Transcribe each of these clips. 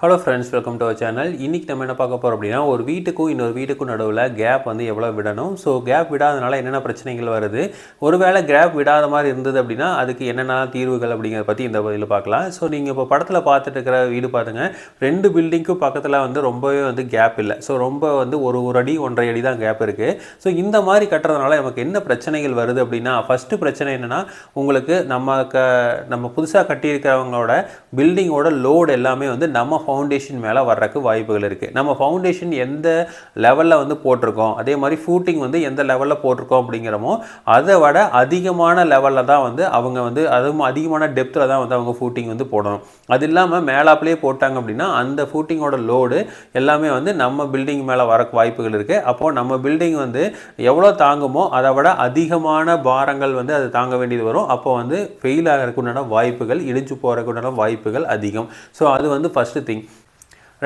Hello friends welcome to our channel இன்றைக்கி நம்ம என்ன பார்க்க போகிறோம் அப்படின்னா ஒரு வீட்டுக்கும் இன்னொரு வீட்டுக்கும் நடுவில் கேப் வந்து எவ்வளோ விடணும்? ஸோ கேப் விடாதனால என்னென்ன பிரச்சனைகள் வருது? ஒருவேளை கேப் விடாத மாதிரி இருந்தது அப்படின்னா அதுக்கு என்னென்ன தீர்வுகள் அப்படிங்கிறத பற்றி இந்த பதில் பார்க்கலாம். ஸோ நீங்கள் இப்போ படத்தில் பார்த்துட்டு இருக்கிற வீடு பாருங்கள் ரெண்டு பில்டிங்க்கும் பக்கத்தில் வந்து ரொம்பவே வந்து கேப் இல்லை. ஸோ ரொம்ப வந்து ஒரு ஒரு அடி ஒன்றரை அடி தான் கேப் இருக்குது ஸோ இந்த மாதிரி கட்டுறதுனால நமக்கு என்ன பிரச்சனைகள் வருது அப்படின்னா ஃபஸ்ட்டு பிரச்சனை என்னென்னா உங்களுக்கு நம்ம க நம்ம புதுசாக கட்டியிருக்கிறவங்களோட பில்டிங்கோட லோடு எல்லாமே வந்து நம்ம ஃபவுண்டேஷன் மேலே வர்றதுக்கு வாய்ப்புகள் இருக்குது நம்ம ஃபவுண்டேஷன் எந்த லெவலில் வந்து போட்டிருக்கோம் அதே மாதிரி ஃபூட்டிங் வந்து எந்த லெவலில் போட்டிருக்கோம் அப்படிங்கிறமோ அதை விட அதிகமான லெவலில் தான் வந்து அவங்க வந்து அதுவும் அதிகமான டெப்த்தில் தான் வந்து அவங்க ஃபூட்டிங் வந்து போடணும். அது இல்லாமல் மேலாப்லேயே போட்டாங்க அப்படின்னா அந்த ஃபூட்டிங்கோட லோடு எல்லாமே வந்து நம்ம பில்டிங் மேலே வர வாய்ப்புகள் இருக்குது அப்போது நம்ம பில்டிங் வந்து எவ்வளோ தாங்குமோ அதை விட அதிகமான பாரங்கள் வந்து அது தாங்க வேண்டியது வரும். அப்போ வந்து ஃபெயில் ஆகிறதுக்குண்டான வாய்ப்புகள் இடிஞ்சு போகிறதுக்கு உண்டான வாய்ப்புகள் அதிகம். ஸோ அது வந்து ஃபஸ்ட்டு திங்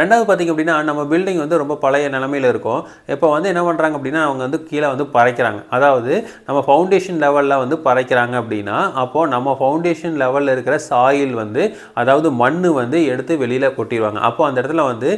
ரெண்டாவது பார்த்திங்க அப்படின்னா நம்ம பில்டிங் வந்து ரொம்ப பழைய நிலமையில் இருக்கும். இப்போ வந்து என்ன பண்ணுறாங்க அப்படின்னா அவங்க வந்து கீழே வந்து பறைக்கிறாங்க. அதாவது நம்ம ஃபவுண்டேஷன் லெவலில் வந்து பறைக்கிறாங்க அப்படின்னா அப்போது நம்ம ஃபவுண்டேஷன் லெவலில் இருக்கிற சாயில் வந்து அதாவது மண் வந்து எடுத்து வெளியில் கொட்டிடுவாங்க. அப்போ அந்த இடத்துல வந்து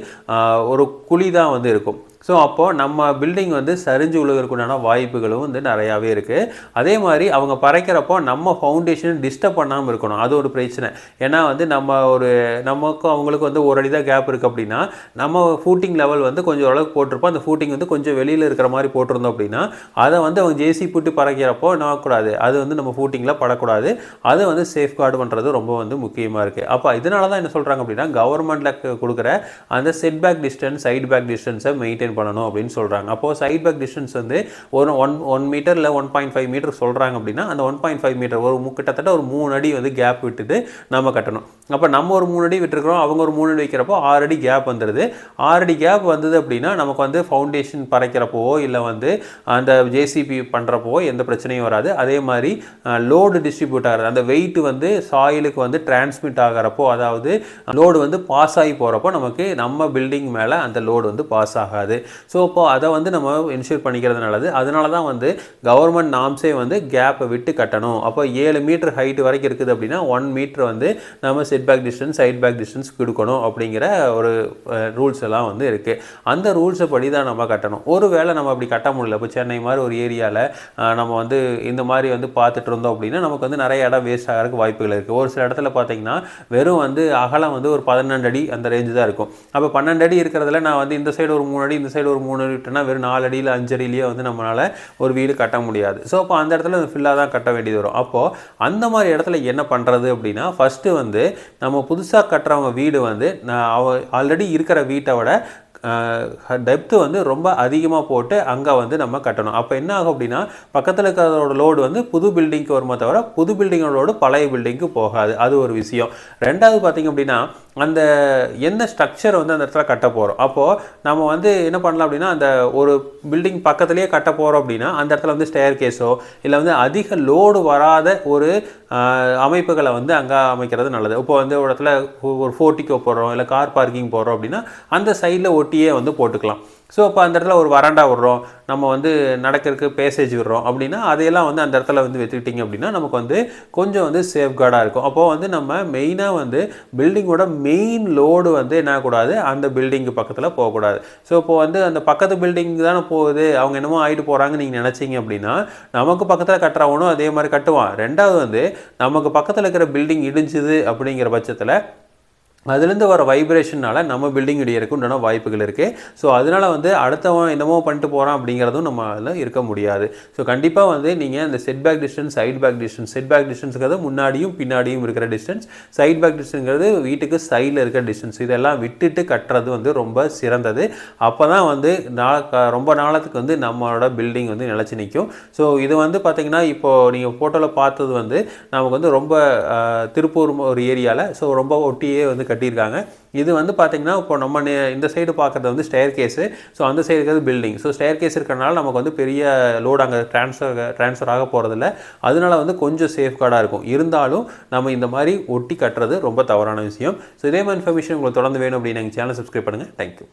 ஒரு குழி தான் வந்து இருக்கும். ஸோ அப்போது நம்ம பில்டிங் வந்து சரிஞ்சு விழுகிறதுக்குண்டான வாய்ப்புகளும் வந்து நிறையாவே இருக்குது அதே மாதிரி அவங்க பறைக்கிறப்போ நம்ம ஃபவுண்டேஷன் டிஸ்டர்ப் பண்ணாமல் இருக்கணும். அது ஒரு பிரச்சனை. ஏன்னா வந்து நம்ம ஒரு நமக்கும் அவங்களுக்கு வந்து ஒரு அடி தான் கேப் இருக்குது அப்படின்னா நம்ம ஃபூட்டிங் லெவல் வந்து கொஞ்சம் ஓரளவுக்கு போட்டிருப்போம். அந்த ஃபூட்டிங் வந்து கொஞ்சம் வெளியில் இருக்கிற மாதிரி போட்டிருந்தோம் அப்படின்னா அதை வந்து அவங்க ஜேசி போட்டு பறக்கிறப்போ என்ன அது வந்து நம்ம ஃபூட்டிங்கில் படக்கூடாது. அதை வந்து சேஃப் கார்டு பண்ணுறது ரொம்ப வந்து முக்கியமாக இருக்குது அப்போ இதனால தான் என்ன சொல்கிறாங்க அப்படின்னா கவர்மெண்ட்டில் கொடுக்குற அந்த set back distance side back டிஸ்டன்ஸை maintain பண்ணணும் அப்படின்னு சொல்கிறாங்க அப்போது சைட் பேக் டிஸ்டன்ஸ் வந்து ஒரு ஒன் ஒன் மீட்டரில் ஒன் பாயிண்ட் ஃபைவ் மீட்டர் சொல்கிறாங்க அப்படின்னா அந்த ஒன் பாயிண்ட் ஃபைவ் மீட்டர் ஒரு கிட்டத்தட்ட ஒரு மூணு அடி வந்து கேப் விட்டுட்டு நம்ம கட்டணும். அப்போ நம்ம ஒரு மூணு அடி விட்டுருக்குறோம் அவங்க ஒரு மூணு அடி வைக்கிறப்போ ஆறு அடி கேப் வந்துடுது ஆறு அடி கேப் வந்தது அப்படின்னா நமக்கு வந்து ஃபவுண்டேஷன் பறைக்கிறப்போவோ இல்லை வந்து அந்த ஜேசிபி பண்ணுறப்போ எந்த பிரச்சனையும் வராது. அதே மாதிரி லோடு டிஸ்ட்ரிபியூட் ஆகிறது. அந்த வெயிட் வந்து சாயிலுக்கு வந்து டிரான்ஸ்மிட் ஆகிறப்போ அதாவது லோடு வந்து பாஸ் ஆகி போகிறப்போ நமக்கு நம்ம பில்டிங் மேலே அந்த லோடு வந்து பாஸ் ஆகாது. ஸோ இப்போது அதை வந்து நம்ம இன்ஷூர் பண்ணிக்கிறது நல்லது. அதனால தான் வந்து கவர்மெண்ட் நாம்ஸே வந்து கேப்பை விட்டு கட்டணும். அப்போ ஏழு மீட்டர் ஹைட் வரைக்கும் இருக்குது அப்படின்னா ஒன் மீட்டர் வந்து நம்ம set back distance side back distance கொடுக்கணும் அப்படிங்கிற ஒரு ரூல்ஸ் எல்லாம் வந்து இருக்குது அந்த ரூல்ஸை படி தான் நம்ம கட்டணும். ஒரு வேளை நம்ம அப்படி கட்ட முடியல. இப்போ சென்னை மாதிரி ஒரு ஏரியாவில் நம்ம வந்து இந்த மாதிரி வந்து பார்த்துட்டு இருந்தோம் அப்படின்னா நமக்கு வந்து நிறைய இடம் வேஸ்ட் ஆகிறதுக்கு வாய்ப்புகள் இருக்குது ஒரு சில இடத்துல பார்த்தீங்கன்னா வெறும் வந்து அகலம் வந்து ஒரு பதினெண்டு அடி அந்த ரேஞ்சு தான் இருக்கும். அப்போ பன்னெண்டு அடி இருக்கிறதுல நான் வந்து இந்த சைடு ஒரு மூணு அடி இந்த சைடு ஒரு மூணு அடி வெறும் நாலு அடியில் அஞ்சு அடியிலேயே வந்து நம்மளால் ஒரு வீடு கட்ட முடியாது. ஸோ அப்போ அந்த இடத்துல ஃபில்லாக தான் கட்ட வேண்டியது வரும். அப்போது அந்த மாதிரி இடத்துல என்ன பண்ணுறது அப்படின்னா ஃபஸ்ட்டு வந்து நம்ம புதுசாக கட்டுறவங்க வீடு வந்து நான் அவ ஆல்ரெடி இருக்கிற வீட்டை விட டெப்த்து வந்து ரொம்ப அதிகமாக போட்டு அங்கே வந்து நம்ம கட்டணும். அப்போ என்ன ஆகும் அப்படின்னா பக்கத்தில் இருக்கிறதோட லோடு வந்து புது பில்டிங்க்கு வருமே தவிர புது பில்டிங்கோட லோடு பழைய பில்டிங்க்கு போகாது. அது ஒரு விஷயம். ரெண்டாவது பார்த்திங்க அப்படின்னா அந்த எந்த ஸ்ட்ரக்சர் வந்து அந்த இடத்துல கட்ட போகிறோம் அப்போது நம்ம வந்து என்ன பண்ணலாம் அப்படின்னா அந்த ஒரு பில்டிங் பக்கத்துலேயே கட்ட போகிறோம் அப்படின்னா அந்த இடத்துல வந்து ஸ்டேர் கேஸோ இல்லை வந்து அதிக லோடு வராத ஒரு அமைப்புகளை வந்து அங்கே அமைக்கிறது நல்லது. இப்போ வந்து ஒரு இடத்துல ஒரு ஃபோர்ட்டிக்கோ போடுறோம் இல்லை கார் பார்க்கிங் போடுறோம் அப்படின்னா அந்த சைடில் ஒட்டியே வந்து போட்டுக்கலாம். ஸோ அப்போ அந்த இடத்துல ஒரு வராண்டா விடுறோம். நம்ம வந்து நடக்கிறதுக்கு பேசேஜ் விடுறோம். அப்படின்னா அதையெல்லாம் வந்து அந்த இடத்துல வந்து வச்சுக்கிட்டிங்க அப்படின்னா நமக்கு வந்து கொஞ்சம் வந்து சேஃப்கார்டாக இருக்கும். அப்போது வந்து நம்ம மெயினாக வந்து பில்டிங்கோட மெயின் லோடு வந்து என்ன கூடாது அந்த பில்டிங்கு பக்கத்தில் போகக்கூடாது. ஸோ இப்போ வந்து அந்த பக்கத்து பில்டிங் தானே போகுது. அவங்க என்னமோ ஆகிட்டு போகிறாங்கன்னு நீங்கள் நினச்சிங்க அப்படின்னா நமக்கு பக்கத்தில் கட்டுறவனும் அதே மாதிரி கட்டுவான். ரெண்டாவது வந்து நமக்கு பக்கத்தில் இருக்கிற பில்டிங் இடிஞ்சுது அப்படிங்கிற பட்சத்தில் அதுலேருந்து வர வைப்ரேஷனால் நம்ம பில்டிங் இடியறதுக்கு உண்டான வாய்ப்புகள் இருக்குது ஸோ அதனால் வந்து அடுத்தவன் என்னமோ பண்ணிட்டு போகிறான் அப்படிங்கிறதும் நம்ம அதில் இருக்க முடியாது. ஸோ கண்டிப்பாக வந்து நீங்கள் அந்த set back distance side back distance set back டிஸ்டன்ஸுங்கிறது முன்னாடியும் பின்னாடியும் இருக்கிற டிஸ்டன்ஸ் சைட் பேக் டிஸ்டன்ஸுங்கிறது வீட்டுக்கு சைடில் இருக்கிற டிஸ்டன்ஸ் இதெல்லாம் விட்டுட்டு கட்டுறது வந்து ரொம்ப சிறந்தது. அப்போ தான் வந்து நா- ரொம்ப நாளத்துக்கு வந்து நம்மளோட பில்டிங் வந்து நிலச்சி நிற்கும் ஸோ இது வந்து பார்த்திங்கன்னா இப்போது நீங்கள் ஃபோட்டோவில் பார்த்தது வந்து நமக்கு வந்து ரொம்ப திருப்பூர் ஒரு ஏரியாவில் ஸோ ரொம்ப ஒட்டியே வந்து கட்டியிருக்காங்க. இது வந்து பார்த்தீங்கன்னா இப்போ நம்ம நே- இந்த சைடு பார்க்குறது வந்து ஸ்டேர் கேஸு ஸோ அந்த சைடு இருக்கிறது பில்டிங் ஸோ ஸ்டேர் கேஸ் இருக்கிறனால நமக்கு வந்து பெரிய லோடு அங்கே ட்ரான்ஸ்ஃபர் ட்ரான்ஸ்ஃபர் ஆக போகிறதில்ல அதனால வந்து கொஞ்சம் சேஃப்கார்டாக இருக்கும். இருந்தாலும் நம்ம இந்த மாதிரி ஒட்டி கட்டுறது ரொம்ப தவறான விஷயம். ஸோ இதே மாதிரி இன்ஃபர்மேஷன் உங்களுக்கு தொடர்ந்து வேணும் அப்படின்னு எங்கள் சேனல் சப்ஸ்கிரைப் பண்ணுங்கள் தேங்க்யூ